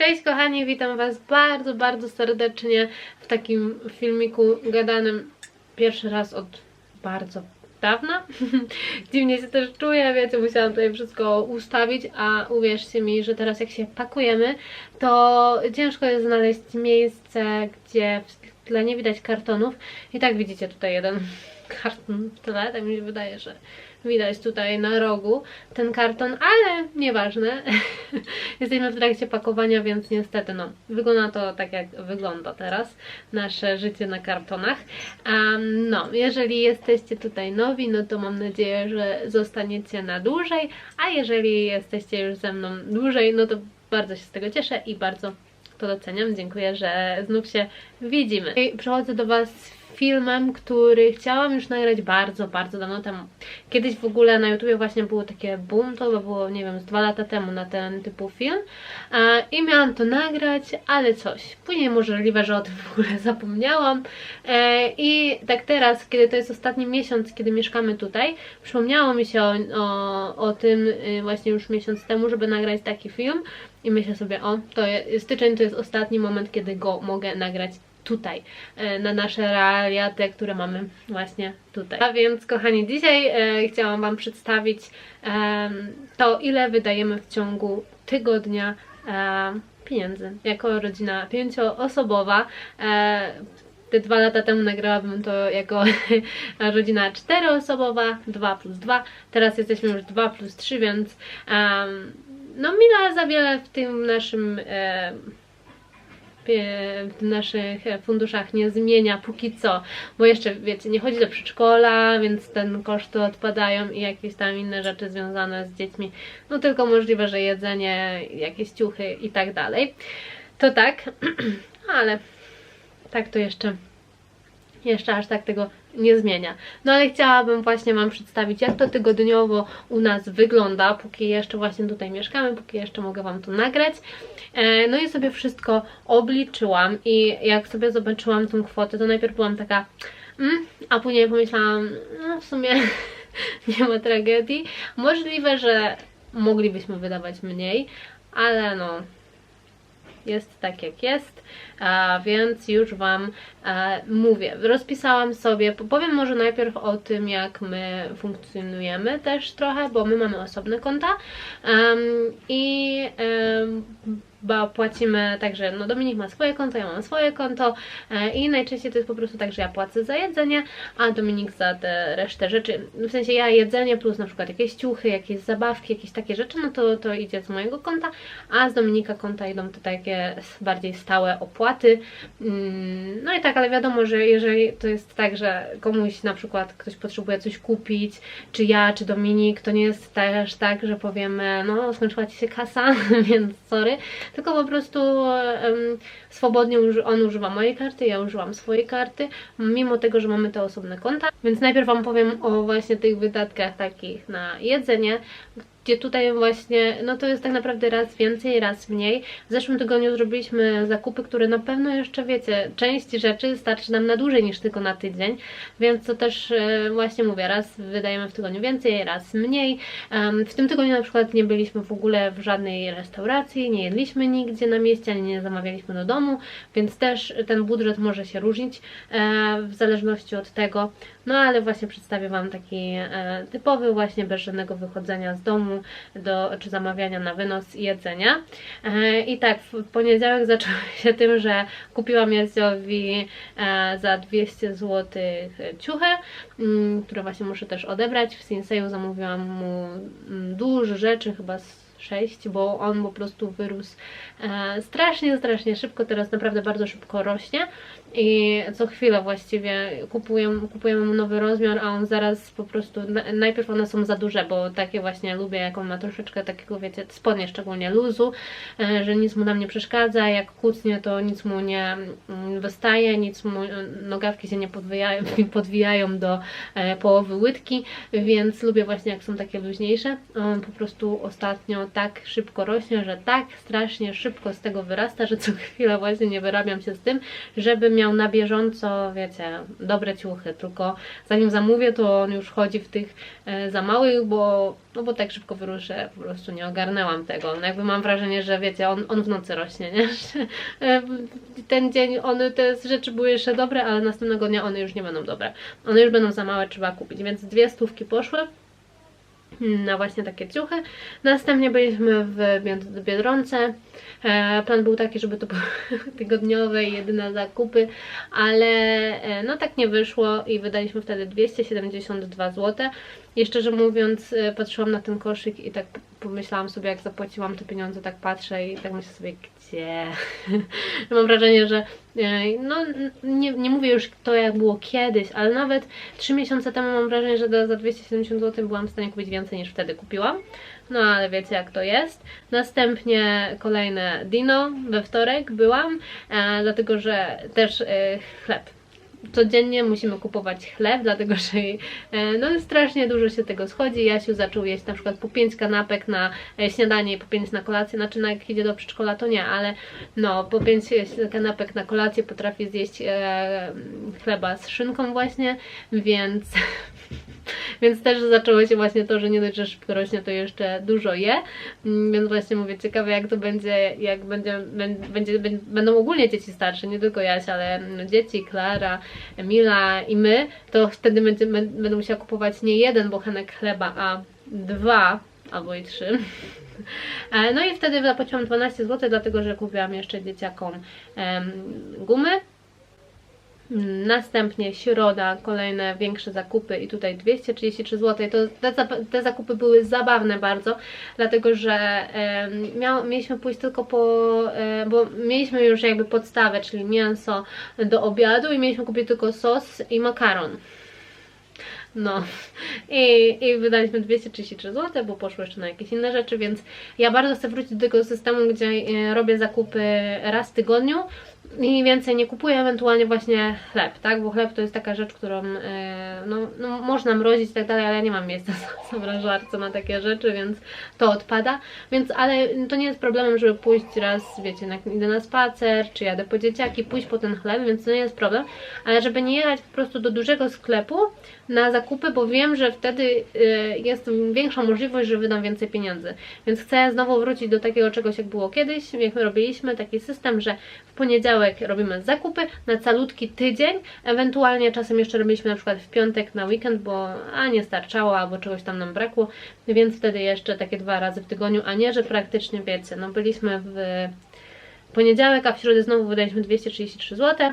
Cześć kochani, witam Was bardzo, bardzo serdecznie w takim filmiku gadanym pierwszy raz od bardzo dawna. Dziwnie się też czuję, wiecie, musiałam tutaj wszystko ustawić, a uwierzcie mi, że teraz jak się pakujemy, to ciężko jest znaleźć miejsce, gdzie w tle nie widać kartonów. I tak widzicie tutaj jeden karton w tle, tak mi się wydaje, że widać tutaj na rogu ten karton, ale nieważne. Jesteśmy w trakcie pakowania, więc niestety no, wygląda to tak jak wygląda teraz nasze życie na kartonach. Um, no, jeżeli jesteście tutaj nowi, no to mam nadzieję, że zostaniecie na dłużej, a jeżeli jesteście już ze mną dłużej, no to bardzo się z tego cieszę i bardzo to doceniam. Dziękuję, że znów się widzimy. I przechodzę do Was filmem, który chciałam już nagrać bardzo, bardzo dawno temu. Kiedyś w ogóle na YouTubie właśnie było takie boom, to chyba było, nie wiem, z dwa lata temu na ten typu film i miałam to nagrać, ale coś. Później możliwe, że o tym w ogóle zapomniałam e, i tak teraz, kiedy to jest ostatni miesiąc, kiedy mieszkamy tutaj, przypomniało mi się o, o, o tym y, właśnie już miesiąc temu, żeby nagrać taki film i myślę sobie, o, to jest, styczeń to jest ostatni moment, kiedy go mogę nagrać tutaj, e, na nasze realia, te, które mamy właśnie tutaj. A więc, kochani, dzisiaj e, chciałam Wam przedstawić to, ile wydajemy w ciągu tygodnia e, pieniędzy. Jako rodzina pięcioosobowa, te dwa lata temu nagrałabym to jako rodzina czteroosobowa, 2 plus 2, teraz jesteśmy już 2 plus 3, więc no Mila za wiele w tym naszym w naszych funduszach nie zmienia póki co, bo jeszcze wiecie, nie chodzi do przedszkola, więc ten koszty odpadają i jakieś tam inne rzeczy związane z dziećmi, no tylko możliwe, że jedzenie, jakieś ciuchy i tak dalej. To tak, ale tak to jeszcze jeszcze aż tak tego nie zmienia. No ale chciałabym właśnie Wam przedstawić, jak to tygodniowo u nas wygląda, póki jeszcze właśnie tutaj mieszkamy, póki jeszcze mogę Wam to nagrać. E, no i sobie wszystko obliczyłam i jak sobie zobaczyłam tą kwotę, to najpierw byłam taka, mm, a później pomyślałam, no w sumie nie ma tragedii. Możliwe, że moglibyśmy wydawać mniej, ale no jest tak jak jest, a więc już Wam e, mówię. Rozpisałam sobie, powiem może najpierw o tym, jak my funkcjonujemy też trochę, bo my mamy osobne konta um, i um, bo płacimy także, no Dominik ma swoje konto, ja mam swoje konto e, i najczęściej to jest po prostu tak, że ja płacę za jedzenie, a Dominik za te resztę rzeczy, w sensie ja jedzenie plus na przykład jakieś ciuchy, jakieś zabawki, jakieś takie rzeczy, no to, to idzie z mojego konta, a z Dominika konta idą te takie bardziej stałe opłaty, mm, no i tak, ale wiadomo, że jeżeli to jest tak, że komuś na przykład ktoś potrzebuje coś kupić, czy ja, czy Dominik, to nie jest też tak, że powiemy, no skończyła Ci się kasa, więc sorry, tylko po prostu um, swobodnie on używa mojej karty, ja użyłam swojej karty, mimo tego, że mamy te osobne konta. Więc najpierw Wam powiem o właśnie tych wydatkach takich na jedzenie, gdzie tutaj właśnie, no to jest tak naprawdę raz więcej, raz mniej. W zeszłym tygodniu zrobiliśmy zakupy, które na pewno jeszcze wiecie, część rzeczy starczy nam na dłużej niż tylko na tydzień, więc to też e, właśnie mówię, raz wydajemy w tygodniu więcej, raz mniej. W tym tygodniu na przykład nie byliśmy w ogóle w żadnej restauracji, nie jedliśmy nigdzie na mieście, ani nie zamawialiśmy do domu, więc też ten budżet może się różnić e, w zależności od tego, no ale właśnie przedstawię Wam taki e, typowy właśnie bez żadnego wychodzenia z domu do, czy zamawiania na wynos jedzenia. E, I tak, w poniedziałek zaczęło się tym, że kupiłam Jaciowi e, za 200 zł ciuchy, m, które właśnie muszę też odebrać. W Sinseju zamówiłam mu m, dużo rzeczy, chyba z 6, bo on po prostu wyrósł e, strasznie, strasznie szybko, teraz naprawdę bardzo szybko rośnie i co chwilę właściwie kupujemy, kupujemy mu nowy rozmiar, a on zaraz po prostu, najpierw one są za duże, bo takie właśnie lubię, jak on ma troszeczkę takiego, wiecie, spodnie szczególnie luzu, e, że nic mu tam nie przeszkadza, jak kucnie to nic mu nie mm, wystaje, nic mu, nogawki się nie podwijają, podwijają do e, połowy łydki, więc lubię właśnie jak są takie luźniejsze. On po prostu ostatnio tak szybko rośnie, że tak strasznie szybko z tego wyrasta, że co chwilę właśnie nie wyrabiam się z tym, żeby miał na bieżąco, wiecie, dobre ciuchy, tylko zanim zamówię, to on już chodzi w tych e, za małych, bo, no bo tak szybko wyruszę, po prostu nie ogarnęłam tego. No jakby mam wrażenie, że wiecie, on, on w nocy rośnie, nie? E, Ten dzień one, te rzeczy były jeszcze dobre, ale następnego dnia one już nie będą dobre. One już będą za małe, trzeba kupić, więc dwie stówki poszły na właśnie takie ciuchy. Następnie byliśmy w Bied- Biedronce. E, plan był taki, żeby to były tygodniowe i jedyne zakupy, ale e, no tak nie wyszło i wydaliśmy wtedy 272 zł. I szczerze mówiąc, e, patrzyłam na ten koszyk i tak pomyślałam sobie, jak zapłaciłam te pieniądze, tak patrzę i tak myślę sobie, Mam wrażenie, że e, no nie, nie mówię już to, jak było kiedyś, ale nawet 3 miesiące temu mam wrażenie, że za 270 zł byłam w stanie kupić więcej niż wtedy kupiłam. No ale wiecie jak to jest. Następnie kolejne Dino we wtorek byłam, e, dlatego że też e, chleb. Codziennie musimy kupować chleb, dlatego że e, no, strasznie dużo się tego schodzi. Jasiu zaczął jeść na przykład po 5 kanapek na e, śniadanie i po 5 na kolację. Znaczy, no, jak idzie do przedszkola, to nie, ale no, po 5 kanapek na kolację potrafi zjeść e, chleba z szynką, właśnie, więc. Więc też zaczęło się właśnie to, że nie dość, że szybko rośnie, to jeszcze dużo je. Mm, Więc właśnie mówię, ciekawe jak to będzie, jak będzie, bę- będzie, bę- będą ogólnie dzieci starsze, nie tylko Jaś, ale mm, dzieci, Klara, Emila i my, to wtedy będzie, bę- będę musiała kupować nie jeden bochenek chleba, a dwa albo i trzy. E, No i wtedy zapłaciłam 12 zł, dlatego że kupiłam jeszcze dzieciakom gumy. Następnie środa, kolejne większe zakupy i tutaj 233 zł. To te, zakupy były zabawne bardzo, dlatego że em, miał, mieliśmy pójść tylko po, e, bo mieliśmy już jakby podstawę, czyli mięso do obiadu i mieliśmy kupić tylko sos i makaron. No I, i wydaliśmy 233 zł, bo poszło jeszcze na jakieś inne rzeczy, więc ja bardzo chcę wrócić do tego systemu, gdzie e, robię zakupy raz w tygodniu i więcej nie kupuję, ewentualnie właśnie chleb, tak? Bo chleb to jest taka rzecz, którą e, no, no, można mrozić i tak dalej, ale ja nie mam miejsca w zamrażarce na takie rzeczy, więc to odpada. Więc, ale to nie jest problemem, żeby pójść raz, wiecie, na, idę na spacer, czy jadę po dzieciaki, pójść po ten chleb, więc to nie jest problem, ale żeby nie jechać po prostu do dużego sklepu na zakupy, bo wiem, że wtedy e, jest większa możliwość, że wydam więcej pieniędzy. Więc chcę znowu wrócić do takiego czegoś, jak było kiedyś, jak robiliśmy, taki system, że w poniedziałek robimy zakupy na calutki tydzień, ewentualnie czasem jeszcze robiliśmy na przykład w piątek na weekend, bo a nie starczało, albo czegoś tam nam brakło, więc wtedy jeszcze takie dwa razy w tygodniu, a nie, że praktycznie wiecie, no byliśmy w poniedziałek, a w środę znowu wydaliśmy 233 zł.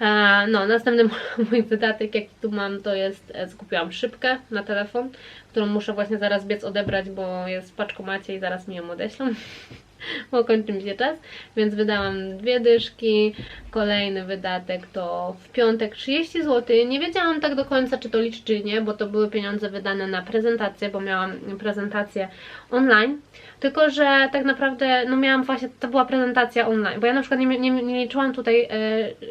E, No, następny mój wydatek, jaki tu mam, to jest, e, skupiłam szybkę na telefon, którą muszę właśnie zaraz biec odebrać, bo jest w paczkomacie i zaraz mi ją odeślą, bo kończy mi się czas, więc wydałam dwie dyszki, kolejny wydatek to w piątek 30 zł, nie wiedziałam tak do końca, czy to liczy, czy nie, bo to były pieniądze wydane na prezentację, bo miałam prezentację online, tylko, że tak naprawdę, no miałam właśnie, to była prezentacja online, bo ja na przykład nie, nie, nie liczyłam tutaj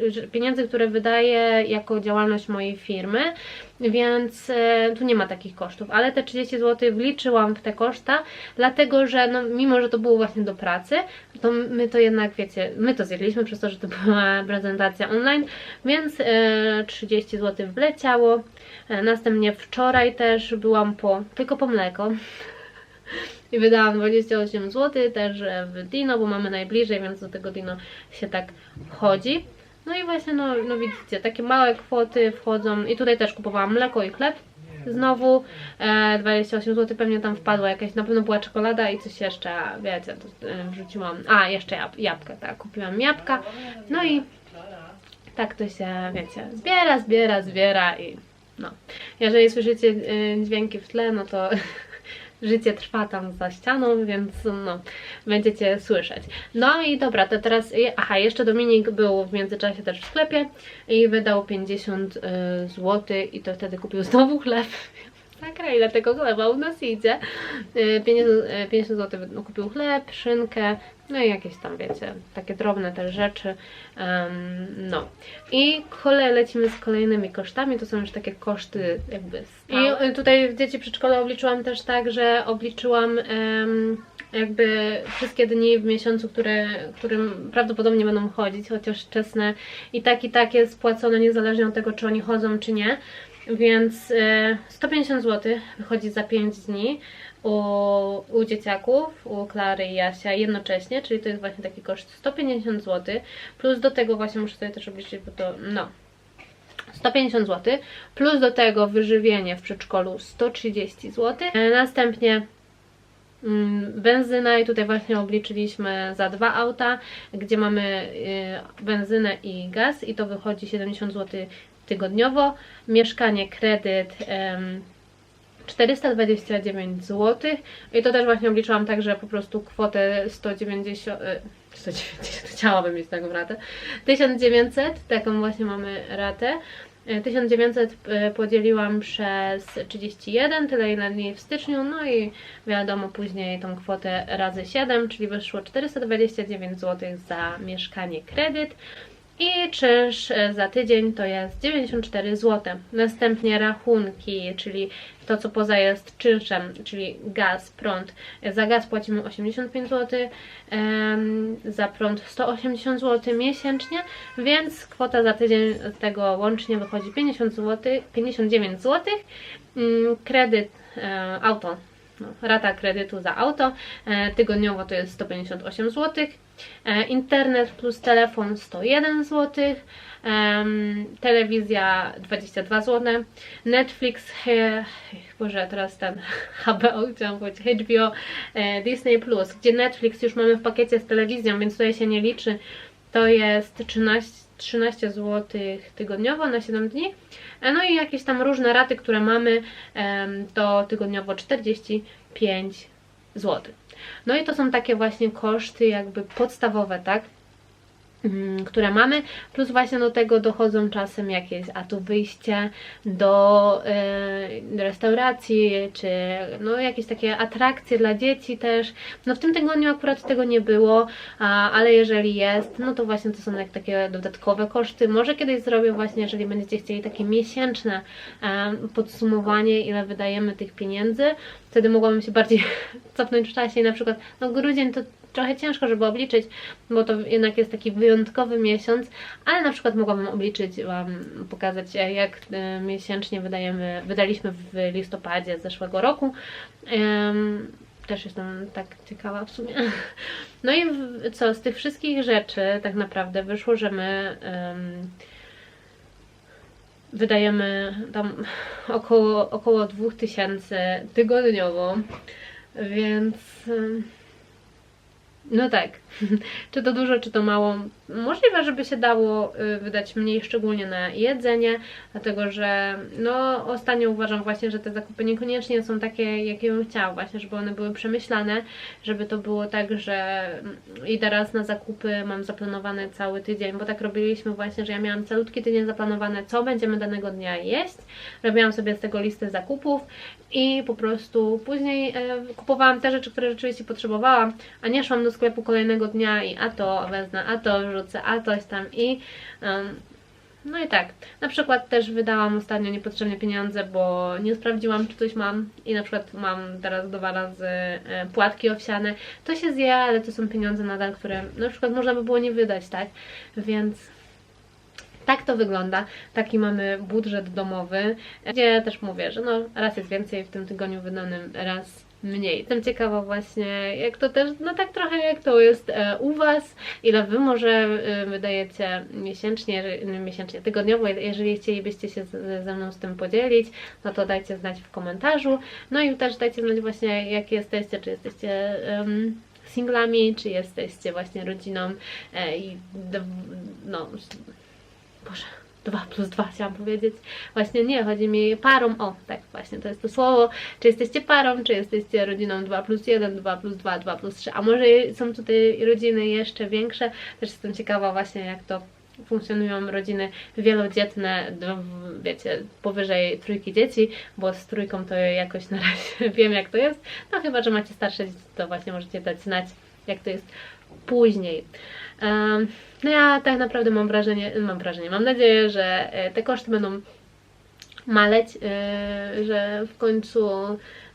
że pieniędzy, które wydaję jako działalność mojej firmy, więc e, tu nie ma takich kosztów, ale te 30 zł wliczyłam w te koszta, dlatego, że no, mimo, że to było właśnie do pracy, to my to jednak, wiecie, my to zjedliśmy przez to, że to była prezentacja online, więc e, 30 zł wleciało, e, następnie wczoraj też byłam po, tylko po mleko, i wydałam 28 zł też e, w Dino, bo mamy najbliżej, więc do tego Dino się tak chodzi. No i właśnie, no, no widzicie, takie małe kwoty wchodzą i tutaj też kupowałam mleko i chleb. Znowu e, 28 zł pewnie tam wpadła jakaś, na pewno była czekolada i coś jeszcze, wiecie, to e, wrzuciłam, a jeszcze jab, jabłka, tak, kupiłam jabłka, no i tak to się, wiecie, zbiera, zbiera, zbiera i no. Jeżeli słyszycie e, dźwięki w tle, no to życie trwa tam za ścianą, więc no, będziecie słyszeć. No i dobra, to teraz, aha, jeszcze Dominik był w międzyczasie też w sklepie i wydał 50 y, zł i to wtedy kupił znowu chleb. Sakra, ile tego chleba u nas idzie. Y, 50, y, 50 zł kupił chleb, szynkę, no i jakieś tam, wiecie, takie drobne też rzeczy. Em, no. I kolej lecimy z kolejnymi kosztami, to są już takie koszty jakby stałe. I y, tutaj w dzieci przedszkole obliczyłam też tak, że obliczyłam em, jakby wszystkie dni w miesiącu, które, którym prawdopodobnie będą chodzić, chociaż wczesne i tak i tak jest płacone niezależnie od tego, czy oni chodzą, czy nie. Więc e, 150 zł wychodzi za 5 dni u, u dzieciaków, u Klary i Jasia jednocześnie, czyli to jest właśnie taki koszt 150 zł, plus do tego właśnie muszę sobie też obliczyć, bo to no 150 zł, plus do tego wyżywienie w przedszkolu 130 zł, e, następnie mm, benzyna i tutaj właśnie obliczyliśmy za dwa auta, gdzie mamy y, benzynę i gaz i to wychodzi 70 zł tygodniowo, mieszkanie, kredyt em, 429 zł i to też właśnie obliczyłam tak, że po prostu kwotę 190, e, 190 chciałabym mieć taką ratę, 1900, taką właśnie mamy ratę, E, 1900 e, podzieliłam przez 31, tyle ile dni w styczniu, no i wiadomo później tą kwotę razy 7, czyli wyszło 429 zł za mieszkanie kredyt. I czynsz e, za tydzień to jest 94 zł. Następnie rachunki, czyli to co poza jest czynszem, czyli gaz, prąd. Za gaz płacimy 85 zł, za prąd 180 zł miesięcznie, więc kwota za tydzień tego łącznie wychodzi 50 zł, 59 zł. Kredyt e, auto rata kredytu za auto, e, tygodniowo to jest 158 zł, e, internet plus telefon 101 zł, em, telewizja 22 zł, Netflix, boże teraz ten HBO, chciałam powiedzieć, HBO, e, Disney Plus, gdzie Netflix już mamy w pakiecie z telewizją, więc tutaj się nie liczy, to jest 13, 13 zł tygodniowo na 7 dni. E, No i jakieś tam różne raty, które mamy, to tygodniowo 45 zł. No i to są takie właśnie koszty jakby podstawowe, tak? Mm, które mamy, plus właśnie do tego dochodzą czasem jakieś, a tu wyjście do e, restauracji, czy no jakieś takie atrakcje dla dzieci też. No w tym tygodniu akurat tego nie było, a, ale jeżeli jest, no to właśnie to są jak takie dodatkowe koszty. Może kiedyś zrobię właśnie, jeżeli będziecie chcieli takie miesięczne e, podsumowanie, ile wydajemy tych pieniędzy, wtedy mogłabym się bardziej cofnąć w czasie i na przykład, no grudzień to trochę ciężko, żeby obliczyć, bo to jednak jest taki wyjątkowy miesiąc, ale na przykład mogłabym obliczyć, Wam pokazać e, jak e, miesięcznie wydajemy, wydaliśmy w listopadzie zeszłego roku. Też jestem tak ciekawa w sumie. No i co, z tych wszystkich rzeczy tak naprawdę wyszło, że my wydajemy tam około, około 2000 tygodniowo, więc no tak. czy to dużo, czy to mało? Możliwe, żeby się dało y, wydać mniej, szczególnie na jedzenie, dlatego że no ostatnio uważam właśnie, że te zakupy niekoniecznie są takie, jakie bym chciała, właśnie, żeby one były przemyślane, żeby to było tak, że mm, idę raz na zakupy, mam zaplanowany cały tydzień, bo tak robiliśmy właśnie, że ja miałam calutki tydzień zaplanowane, co będziemy danego dnia jeść, robiłam sobie z tego listę zakupów i po prostu później e, kupowałam te rzeczy, które rzeczywiście potrzebowałam, a nie szłam do sklepu kolejnego dnia i a to wezmę, a to wrzucę, a coś tam i em, no i tak. Na przykład też wydałam ostatnio niepotrzebnie pieniądze, bo nie sprawdziłam, czy coś mam i na przykład mam teraz dwa razy e, płatki owsiane. To się zje, ale to są pieniądze nadal, które na przykład można by było nie wydać, tak? Więc tak to wygląda. Taki mamy budżet domowy, gdzie też mówię, że no raz jest więcej w tym tygodniu wydanym, raz mniej. Jestem ciekawa właśnie, jak to też, no tak trochę jak to jest e, u Was, ile Wy może e, wydajecie miesięcznie, miesięcznie, tygodniowo, jeżeli chcielibyście się ze mną z tym podzielić, no to dajcie znać w komentarzu. No i też dajcie znać właśnie, jak jesteście, czy jesteście em, singlami, czy jesteście właśnie rodziną e, i no, Boże, 2 plus 2 chciałam powiedzieć. Właśnie nie, chodzi mi parą, o tak właśnie, to jest to słowo, czy jesteście parą, czy jesteście rodziną 2 plus 1, 2 plus 2, 2 plus 3, a może są tutaj rodziny jeszcze większe, też jestem ciekawa właśnie jak to funkcjonują rodziny wielodzietne, wiecie, powyżej trójki dzieci, bo z trójką to jakoś na razie wiem jak to jest, no chyba, że macie starsze dzieci, to właśnie możecie dać znać jak to jest później. No ja tak naprawdę mam wrażenie, mam wrażenie, mam nadzieję, że e, te koszty będą maleć, e, że w końcu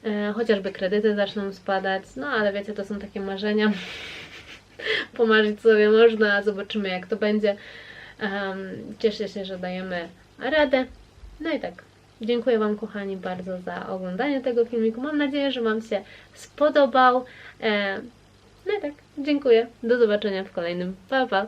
e, chociażby kredyty zaczną spadać, no ale wiecie, to są takie marzenia. Pomarzyć sobie można, zobaczymy jak to będzie. Cieszę się, że dajemy radę. No i tak, dziękuję Wam kochani bardzo za oglądanie tego filmiku. Mam nadzieję, że Wam się spodobał. No i tak, dziękuję. Do zobaczenia w kolejnym. Pa, pa!